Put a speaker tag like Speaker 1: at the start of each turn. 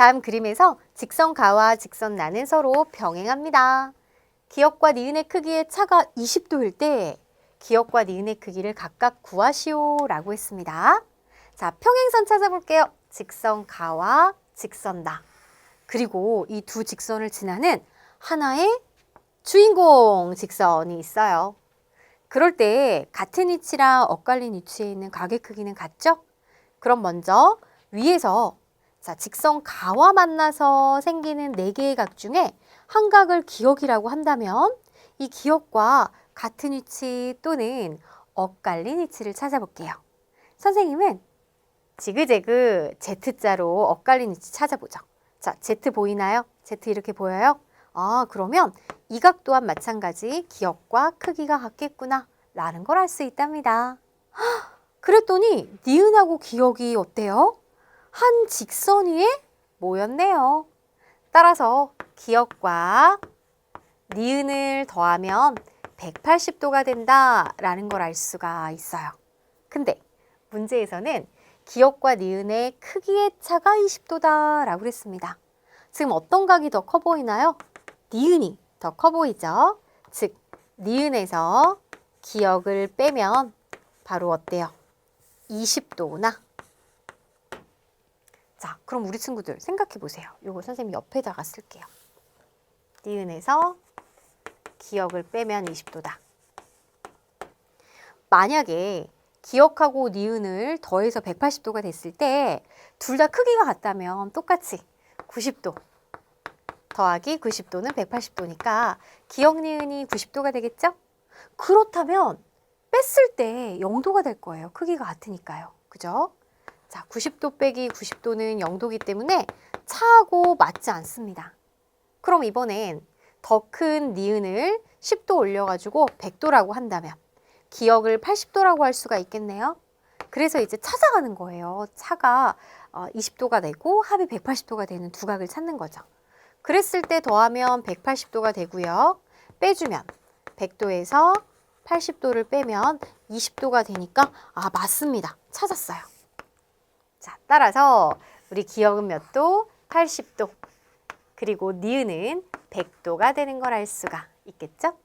Speaker 1: 다음 그림에서 직선 가와 직선 나는 서로 병행합니다. 기역과 니은의 크기의 차가 20도일 때 기역과 니은의 크기를 각각 구하시오 라고 했습니다. 자, 평행선 찾아볼게요. 직선 가와 직선 나. 그리고 이 두 직선을 지나는 하나의 주인공 직선이 있어요. 그럴 때 같은 위치랑 엇갈린 위치에 있는 각의 크기는 같죠? 그럼 먼저 위에서 자, 직선 가와 만나서 생기는 네 개의 각 중에 한 각을 기역이라고 한다면 이 기역과 같은 위치 또는 엇갈린 위치를 찾아볼게요. 선생님은 지그재그 Z자로 엇갈린 위치 찾아보죠. 자, Z 보이나요? Z 이렇게 보여요? 아, 그러면 이 각 또한 마찬가지 기역과 크기가 같겠구나 라는 걸 알 수 있답니다. 헉, 그랬더니 니은하고 기역이 어때요? 한 직선 위에 모였네요. 따라서 기역과 니은을 더하면 180도가 된다라는 걸 알 수가 있어요. 근데 문제에서는 기역과 니은의 크기의 차가 20도다라고 그랬습니다. 지금 어떤 각이 더 커 보이나요? 니은이 더 커 보이죠? 즉, 니은에서 기역을 빼면 바로 어때요? 20도구나. 자, 그럼 우리 친구들 생각해 보세요. 요거 선생님 옆에다가 쓸게요. 니은에서 기역을 빼면 20도다. 만약에 기역하고 니은을 더해서 180도가 됐을 때 둘 다 크기가 같다면 똑같이 90도 더하기 90도는 180도니까 기역 니은이 90도가 되겠죠? 그렇다면 뺐을 때 0도가 될 거예요. 크기가 같으니까요. 그죠? 자, 90도 빼기 90도는 0도기 때문에 차하고 맞지 않습니다. 그럼 이번엔 더 큰 니은을 10도 올려가지고 100도라고 한다면 기역을 80도라고 할 수가 있겠네요. 그래서 이제 찾아가는 거예요. 차가 20도가 되고 합이 180도가 되는 두 각을 찾는 거죠. 그랬을 때 더하면 180도가 되고요. 빼주면 100도에서 80도를 빼면 20도가 되니까 아 맞습니다. 찾았어요. 자, 따라서 우리 기역은 몇 도? 80도. 그리고 니은은 100도가 되는 걸 알 수가 있겠죠?